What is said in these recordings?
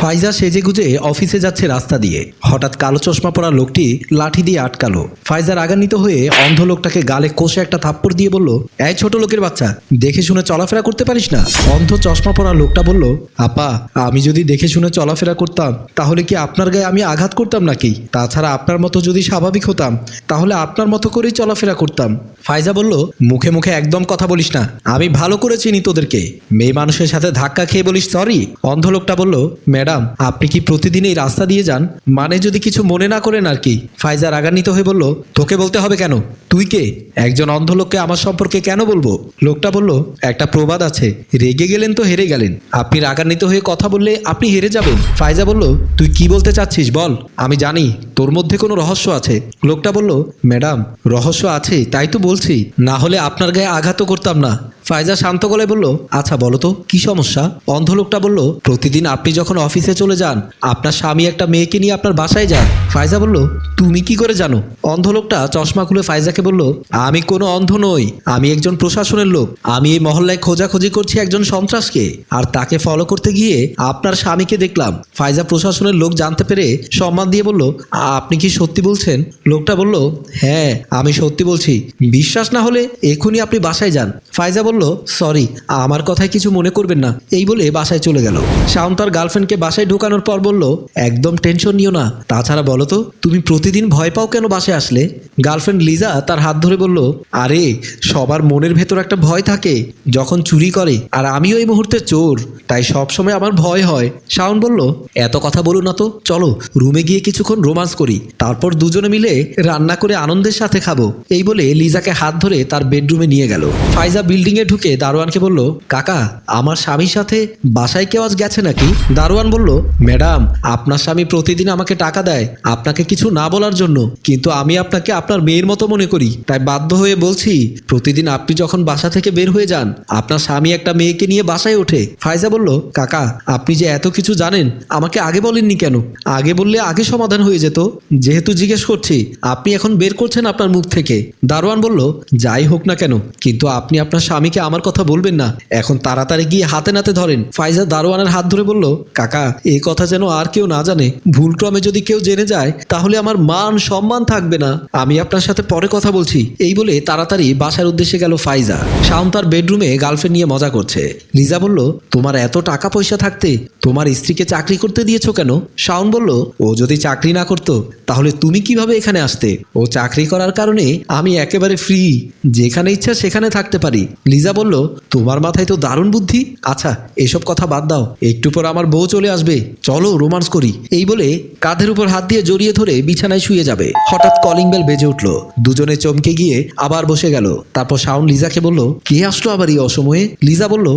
ফাইজা সেজে গুজে অফিসে যাচ্ছে রাস্তা দিয়ে। হঠাৎ কালো চশমা পরা লোকটি লাঠি দিয়ে আটকালো। ফাইজা রাগান্বিত হয়ে অন্ধ লোকটাকে গালে কষে একটা থাপ্পড় দিয়ে বলল, এই ছোট লোকের বাচ্চা, দেখে শুনে চলাফেরা করতে পারিস না? অন্ধ চশমা পরা লোকটা বলল, আপা, আমি যদি দেখে শুনে চলাফেরা করতাম, তাহলে কি আপনার গায়ে আমি আঘাত করতাম নাকি? তাছাড়া আপনার মতো যদি স্বাভাবিক হতাম, তাহলে আপনার মতো করেই চলাফেরা করতাম। ফাইজা বলল, মুখে মুখে একদম কথা বলিস না। আমি ভালো করে চিনি তোদেরকে। মেয়ে মানুষের সাথে ধাক্কা খেয়ে বলিস, সরি। অন্ধ লোকটা বলল, ম্যাডাম, আপনি কি প্রতিদিন এই রাস্তা দিয়ে যান? মানে যদি কিছু মনে না করেন আর কি। ফাইজা রাগান্বিত হয়ে বলল, তোকে বলতে হবে কেন? তুই কে? একজন অন্ধ লোককে আমার সম্পর্কে কেন বলব? লোকটা বলল, একটা প্রবাদ আছে। রেগে গেলেন তো হেরে গেলেন। আপনি রাগান্বিত হয়ে কথা বললে আপনি হেরে যাবেন। ফাইজা বলল, তুই কি বলতে চাচ্ছিস বল? আমি জানি তোর মধ্যে কোনো রহস্য আছে। লোকটা বলল, ম্যাডাম, রহস্য আছে, তাই তো বলছি। না হলে আপনার গায়ে আঘাতও করতাম না। ফায়জা শান্ত গলায় বলল আচ্ছা বলো তো, কি সমস্যা? অন্ধ লোকটা বলল, প্রতিদিন আপনি যখন অফিসে চলে যান, আপনার স্বামী একটা মেয়েকে নিয়ে আপনার বাসায় যান ফায়জা বলল, তুমি কি করে জানো? অন্ধ লোকটা চশমা খুলে ফায়জাকে বলল, আমি কোনো অন্ধ নই, আমি একজন প্রশাসনের লোক। আমি এই মহল্লায় খোঁজাখুঁজি করছি একজন সন্ত্রাসকে, আর তাকে ফলো করতে গিয়ে আপনার স্বামীকে দেখলাম। ফায়জা প্রশাসনের লোক জানতে পেরে সম্মান দিয়ে বলল, আপনি কি সত্যি বলছেন? লোকটা বলল হ্যাঁ আমি সত্যি বলছি। বিশ্বাস না হলে এখনই আপনি বাসায় যান। ফায়জা বলল সরি, আমার কথায় কিছু মনে করবেন না। এই বলে বাসায় চলে গেল। শাওন তার গার্লফ্রেন্ডকে বাসায় ঢোকানোর পর বলল, একদম টেনশন নিও না। তাছাড়া বলো তো, তুমি প্রতিদিন ভয় পাও কেন বাসায় আসলে? গার্লফ্রেন্ড লিজা তার হাত ধরে বলল, আরে, সবার মনের ভেতর একটা ভয় থাকে। যখন চুরি করে, আর আমিও এই মুহূর্তে চোর, তাই সব সময় আমার ভয় হয়। শাওন বলল, এত কথা বলো না তো, চলো, রুমে গিয়ে কিছুক্ষণ রোমান্স করি, তারপর দুজনে মিলে রান্না করে আনন্দের সাথে খাব। এই বলে লিজাকে হাত ধরে তার বেডরুমে নিয়ে গেল। ফাইজা বিল্ডিং এ ঢুকে দারোয়ানকে বলল, কাকা, আমার স্বামীর সাথে বাসায় কেউ আজ গেছে নাকি? দারোয়ান বলল, ম্যাডাম, আপনার স্বামী প্রতিদিন আমাকে টাকা দেয়, আপনাকে কিছু না বলার জন্য। কিন্তু আমি আপনাকে আপনার মেয়ের মতো মনে করি। তাই বাধ্য হয়ে বলছি, প্রতিদিন আপনি যখন বাসা থেকে বের হয়ে যান, আপনার স্বামী একটা মেয়েকে নিয়ে বাসায় ওঠে। ফাইজা বলল, কাকা, আপনি যে এত কিছু জানেন, আমাকে আগে বলেননি কেন? আগে বললে আগে সমাধান হয়ে যেত। যেহেতু জিজ্ঞেস করছি, আপনি এখন বের করছেন আপনার মুখ থেকে। দারোয়ান বলল, যাই হোক না কেন, কিন্তু আপনি আপনার স্বামীকে আমার কথা বলবেন না। এখন তাড়াতাড়ি গিয়ে হাতে নাতে ধরেন। ফাইজা দারোয়ানের হাত ধরে বলল, কাকা এই কথা যেন আর কেউ না জানে। ভুলক্রমে যদি কেউ জেনে যায়, তাহলে আমার মান সম্মান থাকবে না। আমি আপনার সাথে পরে কথা বলছি। এই বলে তাড়াতাড়ি বাসার উদ্দেশ্যে গেল ফাইজা। শাওন তার বেডরুমে গার্লফ্রেন্ড নিয়ে মজা করছে। লিজা বলল, তোমার এত টাকা পয়সা থাকতে তোমার স্ত্রীকে চাকরি করতে দিয়েছ কেন? শাওন বলল, ও যদি চাকরি না করতো, তাহলে তুমি কীভাবে এখানে আসতে? ও চাকরি করার কারণে আমি একেবারে ফ্রি যেখানে ইচ্ছা সেখানে থাকতে পারি। লিজা বলল, তোমার মাথায় তো দারুণ বুদ্ধি। আচ্ছা এসব কথা বাদ দাও। একটু পর আমার বউ চলে আসবে। চলো রোমান্স করি। এই বলে কাঁধের উপর হাত দিয়ে জড়িয়ে ধরে বিছানায় শুয়ে যাবে। হঠাৎ কলিং বেল বেজে উঠল। দুজনে চমকে গিয়ে আবার বসে গেল। তারপর শাওন লিজাকে বলল, কে আসলো আবার এই অসময়ে? লিজা বলল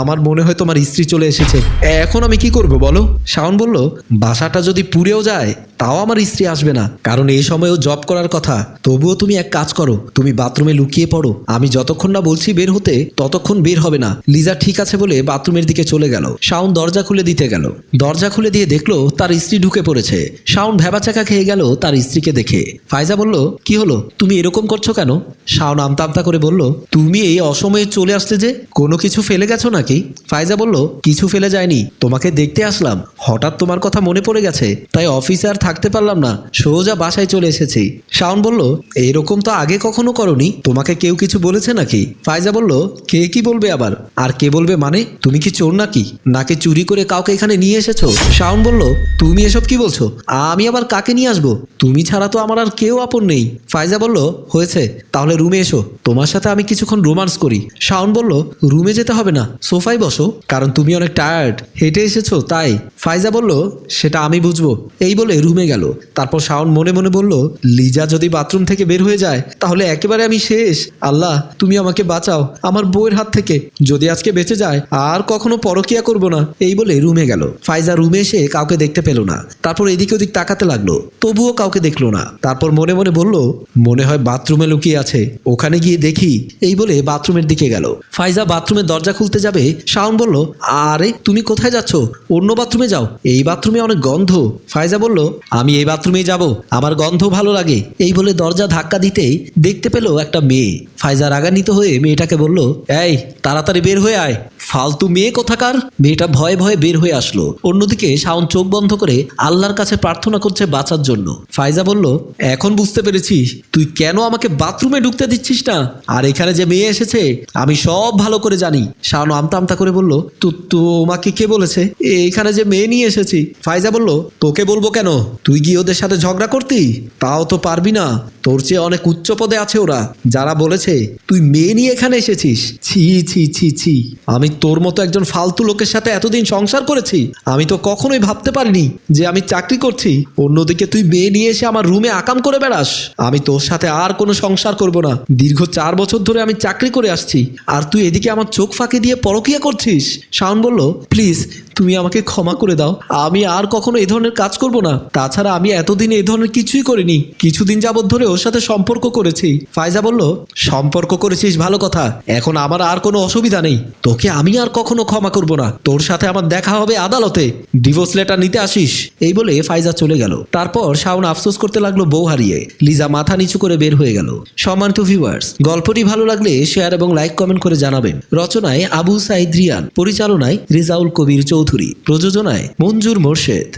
আমার মনে হয় তোমার স্ত্রী চলে এসেছে। এখন আমি কি করব বলো? শাওন বলল, বাসাটা যদি পুড়েও যায়, তাও আমার স্ত্রী আসবে না। কারণ এই সময়েও জব করার কথা। তবুও তুমি এক কাজ করো। তুমি বাথরুমে লুকিয়ে পড়ো। আমি যতক্ষণ না বলছি বের হতে ততক্ষণ বের হবে না। লিজা ঠিক আছে বলে বাথরুমের দিকে চলে গেল। শাওন দরজা খুলে দিতে গেল। দরজা খুলে দিয়ে দেখল তার স্ত্রী ঢুকে পড়েছে। শাওন ভেবাচাকা খেয়ে গেল তার স্ত্রীকে দেখে। ফাইজা বলল, কি হলো? তুমি এরকম করছ কেন? শাওন আমতা আমতা করে বলল, তুমি এই অসময়ে চলে আসলে যে কোনো কিছু ফেলে গেছো নাকি? ফাইজা বলল, কিছু ফেলে যায়নি। তোমাকে দেখতে আসলাম। হঠাৎ তোমার কথা মনে পড়ে গেছে। তাই অফিসে আর থাকতে পারলাম না। সোজা বাসায় চলে এসেছি। শাওন বলল, এরকম তো আগে কখনো করনি। তোমাকে কেউ কিছু বলেছে নাকি? ফাইজা বলল কে কি বলবে আবার? আর কে বলবে মানে তুমি কি চোর নাকি? নাকি চুরি করে কাউকে এখানে নিয়ে এসেছ? শাওন বলল, তুমি এসব কি বলছো? আমি আবার কাকে নিয়ে আসব? তুমি ছাড়া তো আমার আর কেউ আপন নেই। ফাইজা বলল, হয়েছে, তাহলে রুমে এসো। তোমার সাথে আমি কিছুক্ষণ রোমান্স করি। শাওন বলল, রুমে যেতে হবে না, সোফায় বসো, কারণ তুমি অনেক টায়ার্ড হেঁটে এসেছ, তাই। ফাইজা বলল, সেটা আমি বুঝব। এই বলে রুমে গেল। তারপর শাওন মনে মনে বলল, লিজা যদি বাথরুম থেকে বের হয়ে যায়, তাহলে একেবারে আমি শেষ। আল্লাহ, তুমি আমাকে বাঁচাও। আমার বউয়ের হাত থেকে, যদি আজকে বেঁচে যায়, আর কখনো পরকিয়া করব না। এই বলে রুমে গেল। ফাইজা রুমে এসে কাউকে দেখতে পেল না। তারপর এদিক ওদিক তাকাতে লাগল। তবুও কাউকে দেখল না। তারপর মনে মনে বলল, মনে হয় বাথরুমে লুকিয়ে আছে। ওখানে গিয়ে দেখি। এই বলে বাথরুমের দিকে গেল। ফাইজা বাথরুমের দরজা খুলতে যাবে, শাওন বলল, আরে, তুমি কোথায় যাচ্ছ? অন্য বাথরুমে যাও। এই বাথরুমে অনেক গন্ধ। ফাইজা বলল, আমি এই বাথরুমেই যাব। আমার গন্ধ ভালো লাগে। এই বলে দরজা ধাক্কা দিতেই দেখতে পেল একটা মেয়ে। ফাইজা রাগান্বিত হয়ে মেয়েটাকে বলল এই, তাড়াতাড়ি বের হয়ে আয়। ফালতু মেয়ে কোথাকার? মেয়েটা ভয়ে ভয়ে বের হয়ে আসলো। অন্যদিকে শাওন চোখ বন্ধ করে আল্লাহর কাছে প্রার্থনা করছে বাঁচার জন্য। ফাইজা বলল, এখন বুঝতে পেরেছি। তুই কেন আমাকে বাথরুমে ঢুকতে দিচ্ছিস না? আর এখানে যে মেয়ে এসেছে, আমি সব ভালো করে জানি। শাওন আমতা আমতা করে বলল, তো তোমাকে কে বলেছে? এখানে যে মেয়ে নিয়ে এসেছি। ফাইজা বলল, তোকে বলব কেন? তুই গিয়ে ওদের সাথে ঝগড়া করতি? তাও তো পারবি না। তোর চেয়ে অনেক উচ্চ পদে আছে ওরা, যারা বলেছে, তুই মেয়ে নিয়ে এখানে এসেছিস। ছি ছি ছি ছি। আমি তোর মতো একজন ফালতু লোকের সাথে এতদিন সংসার করেছি, আমি তো কখনোই ভাবতে পারিনি যে আমি চাকরি করছি। অন্যদিকে তুই মেয়ে নিয়ে এসে আমার রুমে আকাম করে বেড়াস। আমি তোর সাথে আর কোনো সংসার করব না। দীর্ঘ চার বছর ধরে আমি চাকরি করে আসছি। আর তুই এদিকে আমার চোখ ফাঁকি দিয়ে পরকিয়া করছিস। শাওন বলল, প্লিজ তুমি আমাকে ক্ষমা করে দাও। আমি আর কখনো এই ধরনের কাজ করব না। তাছাড়া আমি এতদিন এই ধরনের কিছুই করিনি। কিছুদিন যাবৎ ধরে ওর সাথে সম্পর্ক করেছি। ফাইজা বলল, সম্পর্ক করেছিস ভালো কথা। এখন আমার আর কোনো অসুবিধা নেই। তোকে আমি আর কখনো ক্ষমা করব না। তোর সাথে আমার দেখা হবে আদালতে। ডিভোর্স লেটার নিতে আসিস। এই বলে ফাইজা চলে গেল। তারপর শাওন আফসোস করতে লাগল বউ হারিয়ে। লিজা মাথা নিচু করে বের হয়ে গেল। সম্মানিত ভিউয়ার্স গল্পটি ভালো লাগলে শেয়ার এবং লাইক কমেন্ট করে জানাবেন। রচনায় আবু সাইদ রিয়ান, পরিচালনায় রিজাউল কবির চৌধুরী প্রযোজনায় মঞ্জুর মোর্শেদ।